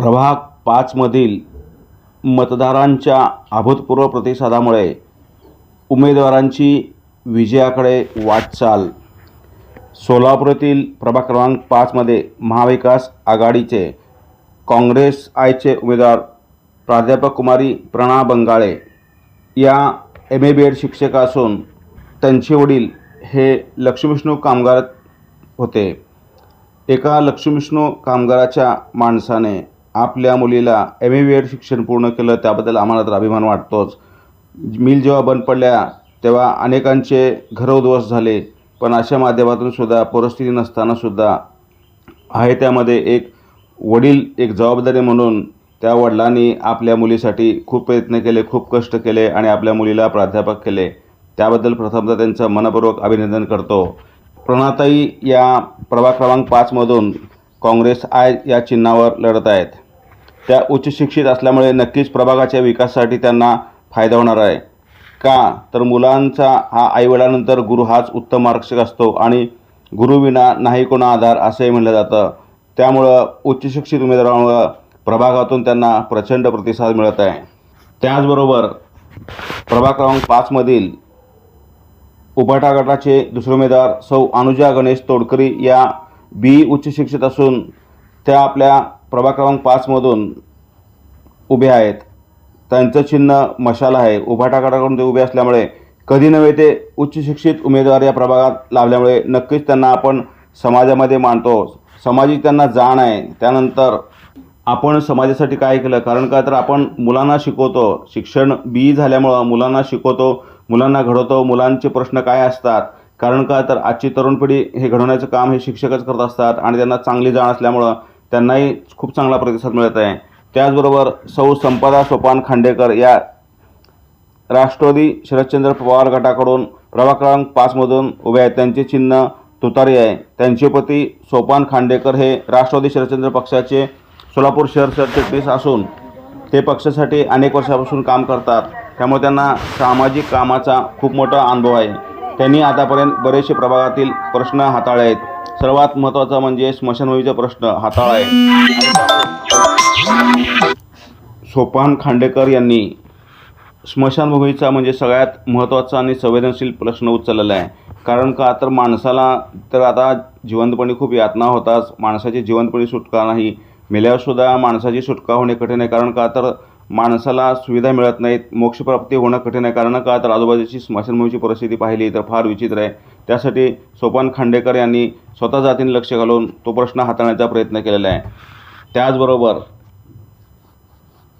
प्रभाग पाचमधील मतदारांच्या अभूतपूर्व प्रतिसादामुळे उमेदवारांची विजयाकडे वाटचाल. सोलापूरातील प्रभाग क्रमांक पाचमध्ये महाविकास आघाडीचे काँग्रेस आयचे उमेदवार प्राध्यापक कुमारी प्रणा बंगाळे या एम ए बी एड शिक्षक असून त्यांचे वडील हे लक्ष्मीविष्णू कामगार होते. एका लक्ष्मीविष्णू कामगाराच्या माणसाने आपल्या मुलीला एम ए बी शिक्षण पूर्ण केलं त्याबद्दल आम्हाला तर अभिमान वाटतोच. मिल जेव्हा बंद पडल्या तेव्हा अनेकांचे घरं उद्ध्वस्त झाले. पण अशा माध्यमातून सुद्धा परिस्थिती नसतानासुद्धा आहे त्यामध्ये एक वडील एक जबाबदारी म्हणून त्या वडिलांनी आपल्या मुलीसाठी खूप प्रयत्न केले खूप कष्ट केले आणि आपल्या मुलीला प्राध्यापक केले. त्याबद्दल प्रथमतः त्यांचं मनपूर्वक अभिनंदन करतो. प्रणताई या प्रभाग क्रमांक पाचमधून काँग्रेस आय या चिन्हावर लढत आहेत. त्या उच्च शिक्षित असल्यामुळे नक्कीच प्रभागाच्या विकासासाठी त्यांना फायदा होणार आहे. का? तर मुलांचा हा आईवडिलानंतर गुरु हाच उत्तम मार्गदर्शक असतो आणि गुरुविना नाही कोणा आधार असंही म्हणलं जातं. त्यामुळं उच्च शिक्षित उमेदवारामुळं प्रभागातून त्यांना प्रचंड प्रतिसाद मिळत आहे. त्याचबरोबर प्रभाग क्रमांक पाचमधील उपाटा गटाचे दुसरे उमेदवार सौ अनुजा गणेश तोडकरी या बी उच्च शिक्षित असून त्या आपल्या प्रभाग क्रमांक पाचमधून उभे आहेत. त्यांचं चिन्ह मशाल आहे. उभा गटाकडून ते उभे असल्यामुळे कधी नव्हे ते उच्च शिक्षित उमेदवार या प्रभागात लाभल्यामुळे नक्कीच त्यांना आपण समाजामध्ये मानतो. समाजी त्यांना जाण आहे. त्यानंतर आपण समाजासाठी काय केलं? कारण का तर आपण मुलांना शिकवतो. शिक्षण बी झाल्यामुळं मुलांना शिकवतो मुलांना घडवतो. मुलांचे प्रश्न काय असतात? कारण का तर आजची तरुण पिढी हे घडवण्याचं काम हे शिक्षकच करत असतात आणि त्यांना चांगली जाण असल्यामुळं त्यांनाही खूप चांगला प्रतिसाद मिळत आहे. त्याचबरोबर सौ संपदा सोपान खांडेकर या राष्ट्रवादी शरदचंद्र पवार गटाकडून प्रभाग क्रमांक पाचमधून उभे आहेत. त्यांचे चिन्ह तुतारी आहे. त्यांचे पती सोपान खांडेकर हे राष्ट्रवादी शरदचंद्र पक्षाचे सोलापूर शहर सरचिटणीस असून ते पक्षासाठी अनेक वर्षापासून काम करतात. त्यामुळे त्यांना सामाजिक कामाचा खूप मोठा अनुभव आहे. त्यांनी आतापर्यंत बरेचसे प्रभागातील प्रश्न हाताळले आहेत. सर्वात महत्त्वाचा म्हणजे स्मशानभूमीचा प्रश्न हाताळा आहे सोपान खांडेकर यांनी स्मशानभूमीचा म्हणजे सगळ्यात महत्त्वाचा आणि संवेदनशील प्रश्न उचललेला आहे. कारण का? तर माणसाला तर आता जिवंतपणी खूप यातना होताच. माणसाची जिवंतपणी सुटका नाही. मेल्यावरसुद्धा माणसाची सुटका होणे कठीण आहे. कारण का? तर माणसाला सुविधा मिळत नाहीत. मोक्षप्राप्ती होणं कठीण आहे. कारण का? तर आजूबाजूची स्मशानभूमीची परिस्थिती पाहिली तर फार विचित्र आहे. त्यासाठी सोपान खांडेकर यांनी स्वतः जातीने लक्ष घालून तो प्रश्न हाताळण्याचा प्रयत्न केलेला आहे. त्याचबरोबर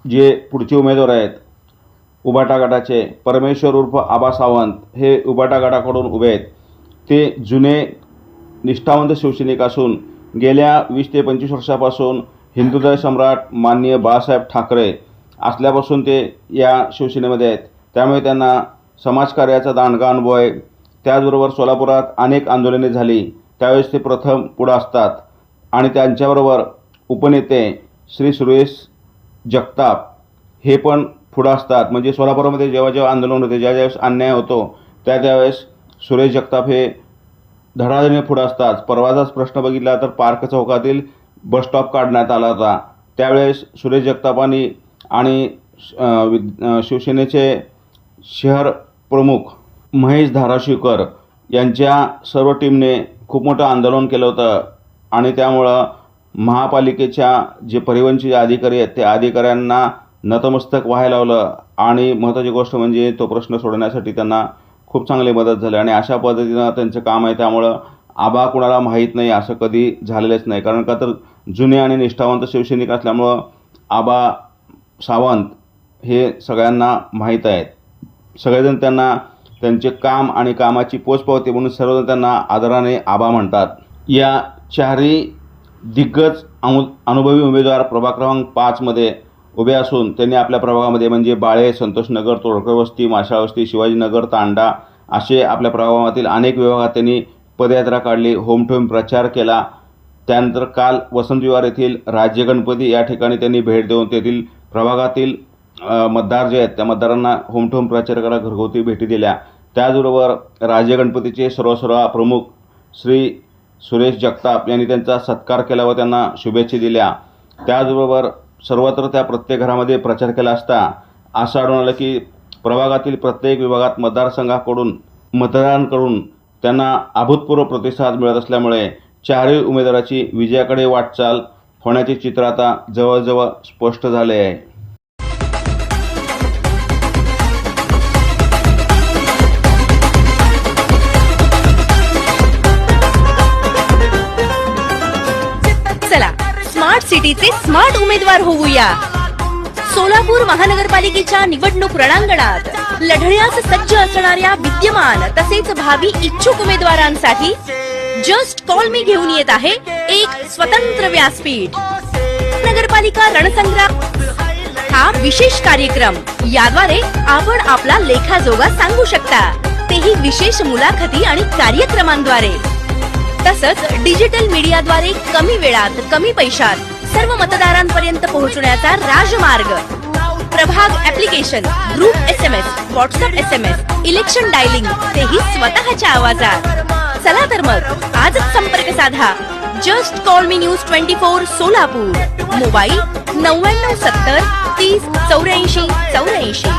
जे पुढचे उमेदवार आहेत उबाटा गटाचे परमेश्वर उर्फ आबा सावंत हे उबाटा गटाकडून उभे आहेत. ते जुने निष्ठावंत शिवसैनिक असून गेल्या वीस ते पंचवीस वर्षापासून हिंदुदय सम्राट माननीय बाळासाहेब ठाकरे असल्यापासून ते या शिवसेनेमध्ये आहेत. त्यामुळे त्यांना समाजकार्याचा दांडगा अनुभव आहे. त्याचबरोबर सोलापुरात अनेक आंदोलने झाली. त्यावेळेस ते प्रथम पुढं असतात. आणि त्यांच्याबरोबर उपनेते श्री सुरेश जगताप हे पण पुढं असतात. म्हणजे सोलापूरमध्ये जेव्हा जेव्हा आंदोलन होते ज्या ज्यावेळेस अन्याय होतो त्या त्यावेळेस सुरेश जगताप हे धडाधडीने पुढं असतात. परवाचाच प्रश्न बघितला तर पार्क चौकातील बस स्टॉप काढण्यात आला होता. त्यावेळेस सुरेश जगतापांनी आणि विद- शिवसेनेचे शहर प्रमुख महेश धाराशिवकर यांच्या सर्व टीमने खूप मोठं आंदोलन केलं होतं. आणि त्यामुळं महापालिकेच्या जे परिवहनचे जे अधिकारी आहेत त्या अधिकाऱ्यांना नतमस्तक व्हायला लावलं. आणि महत्त्वाची गोष्ट म्हणजे तो प्रश्न सोडवण्यासाठी त्यांना खूप चांगली मदत झाली. आणि अशा पद्धतीनं त्यांचं काम आहे त्यामुळं आबा कुणाला माहीत नाही असं कधी झालेलंच नाही. कारण का तर जुने आणि निष्ठावंत शिवसैनिक असल्यामुळं आबा सावंत हे सगळ्यांना माहीत आहेत. सगळेजण त्यांना त्यांचे काम आणि कामाची पोचपावती म्हणून सर्वजण त्यांना आदराने आबा म्हणतात. या चारही दिग्गज अनु अनुभवी उमेदवार प्रभाग क्रमांक पाचमध्ये उभे असून त्यांनी आपल्या प्रभागामध्ये म्हणजे बाळे संतोषनगर तोडकर वस्ती माशाळ वस्ती शिवाजीनगर तांडा असे आपल्या प्रभागातील अनेक विभागात त्यांनी पदयात्रा काढली. होम प्रचार केला. त्यानंतर काल वसंतविहार येथील राज्य गणपती या ठिकाणी त्यांनी भेट देऊन तेथील प्रभागातील मतदार जे आहेत त्या मतदारांना होमठोम टू घरगुती भेटी दिल्या. त्याचबरोबर राज्य गणपतीचे सर्वसर्वा प्रमुख श्री सुरेश जगताप यांनी त्यांचा सत्कार केला व त्यांना शुभेच्छा दिल्या. त्याचबरोबर सर्वत्र त्या प्रत्येक घरामध्ये प्रचार केला असता असं आढळून आलं की प्रभागातील प्रत्येक विभागात मतदारसंघाकडून मतदारांकडून त्यांना अभूतपूर्व प्रतिसाद मिळत असल्यामुळे चारही उमेदवाराची विजयाकडे वाटचाल होण्याचे चित्र आता जवळजवळ स्पष्ट झाले आहे. चला स्मार्ट सिटीचे स्मार्ट उमेदवार होऊया. सोलापूर महानगरपालिकेच्या निवडणूक रणांगणात लढण्यास सज्ज असणाऱ्या विद्यमान तसेच भावी इच्छुक उमेदवारांसाठी जस्ट कॉल मी घेऊन येत आहे एक स्वतंत्र व्यासपीठ. नगरपालिका रणसंग्राम हा विशेष कार्यक्रम. याद्वारे आपण आपला लेखाजोगा सांगू शकता. तेही विशेष मुलाखती आणि कार्यक्रमांद्वारे. तसंच डिजिटल मीडियाद्वारे कमी वेळात कमी पैशात सर्व मतदारांपर्यंत पोहोचण्याचा राजमार्ग. प्रभाग application group S M S WhatsApp S M S election dialling तेही स्वतःच्या आवाजात. चला तर मग आजच संपर्क साधा. जस्ट कॉल मी news twenty four Solapur. Mobile नव्याण्णव सत्तर तीस चौऱ्याऐंशी चौऱ्याऐंशी.